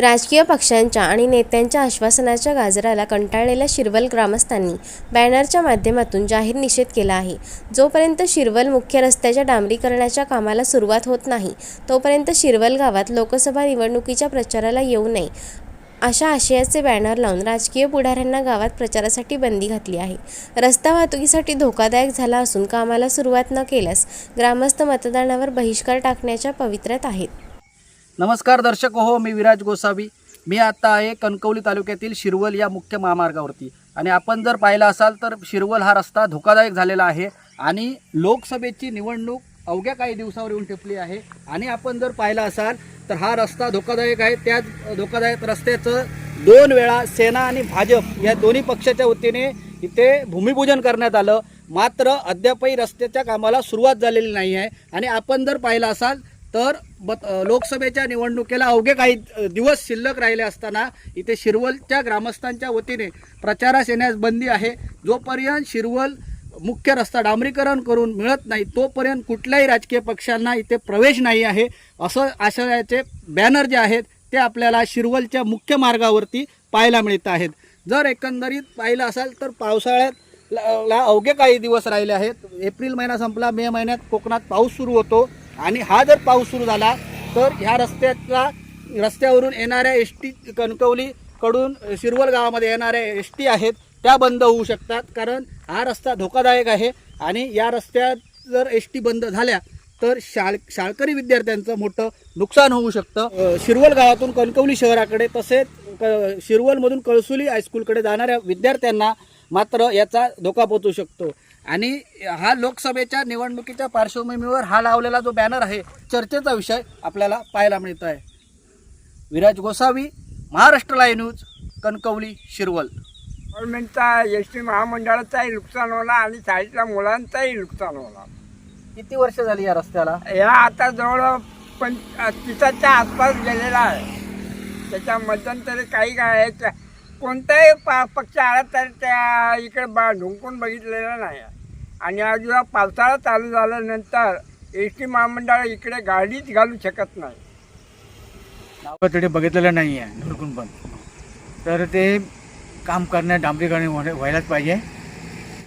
राजकीय पक्षांच्या आणि नेत्यांच्या आश्वासनाच्या गाजराला कंटाळलेल्या शिरवल ग्रामस्थांनी बॅनरच्या माध्यमातून जाहीर निषेध केला आहे. जोपर्यंत शिरवल मुख्य रस्त्याच्या डांबरीकरणाच्या कामाला सुरुवात होत नाही तोपर्यंत शिरवल गावात लोकसभा निवडणुकीच्या प्रचाराला येऊ नये अशा आशयाचे बॅनर लावून राजकीय पुढाऱ्यांना गावात प्रचारासाठी बंदी घातली आहे. रस्ता वाहतुकीसाठी धोकादायक झाला असून कामाला सुरुवात न केल्यास ग्रामस्थ मतदानावर बहिष्कार टाकण्याच्या पवित्र्यात आहेत. नमस्कार दर्शक हो मी विराज गोसावी. मी आत्ता आहे कणकवली तालुक्यातील शिरवल या मुख्य महामार्गावरती. आणि आपण जर पाहिला असाल तर शिरवल हा रस्ता धोकादायक झालेला आहे. आणि लोकसभेची निवडणूक अवघ्या काही दिवसावर येऊन ठेपली आहे. आणि आपण जर पाहिला असाल तर हा रस्ता धोकादायक आहे. त्याच धोकादायक रस्त्याचं दोन वेळा सेना आणि भाजप या दोन्ही पक्षाच्या वतीने इथे भूमिपूजन करण्यात आलं. मात्र अद्यापही रस्त्याच्या कामाला सुरुवात झालेली नाही आहे. आणि आपण जर पाहिलं असाल तर बत लोकसभेच्या निवडणुकीला अवघे काही दिवस शिल्लक राहिले असताना इथे शिरवलच्या ग्रामस्थांच्या वतीने प्रचारास येण्यास बंदी आहे. जोपर्यंत शिरवल मुख्य रस्ता डांबरीकरण करून मिळत नाही तोपर्यंत कुठल्याही राजकीय पक्षांना इथे प्रवेश नाही आहे. असं आशयाचे बॅनर जे आहेत ते आपल्याला शिरवलच्या मुख्य मार्गावरती पाहायला मिळत आहेत. जर एकंदरीत पाहिलं असाल तर पावसाळ्यात ला अवघे काही दिवस राहिले आहेत. एप्रिल महिना संपला मे महिन्यात कोकणात पाऊस सुरू होतो. आणि हा जर पाऊस सुरू झाला तर ह्या रस्त्याचा रस्त्यावरून येणाऱ्या एस टी कणकवलीकडून शिरवल गावामध्ये येणाऱ्या एस टी आहेत त्या बंद होऊ शकतात. कारण हा रस्ता धोकादायक आहे आणि या रस्त्यात जर एस टी बंद झाल्या तर शाळ शाळकरी विद्यार्थ्यांचं मोठं नुकसान होऊ शकतं. शिरवल गावातून कणकवली शहराकडे तसेच क- शिरवलमधून कळसुली हायस्कूलकडे जाणाऱ्या विद्यार्थ्यांना मात्र याचा धोका पोचू शकतो. आणि हा लोकसभेच्या निवडणुकीच्या पार्श्वभूमीवर हा लावलेला जो बॅनर आहे चर्चेचा विषय आपल्याला पाहायला मिळत आहे. Viraj Gosavi Maharashtra live news Kankavli Shirval. गव्हर्नमेंटचा S T महामंडळाचाही नुकसान होला आणि साईडच्या मुलांचाही नुकसान होला. किती वर्ष झाली या रस्त्याला? ह्या आता जवळ पण तिसाच्या आसपास गेलेला आहे. त्याच्या मध्यंतरी काही काय आहे त्या- कोणताही पा पक्ष आला तर त्या इकडे बा ढुंकून बघितलेला नाही. आणि आज पावसाळा चालू झाल्यानंतर एस टी महामंडळ इकडे गाडीच घालू शकत नाही. तिथे बघितलेलं नाही आहे धुडकून पण. तर ते काम करण्या डांबरीकरणी व्हायलाच पाहिजे.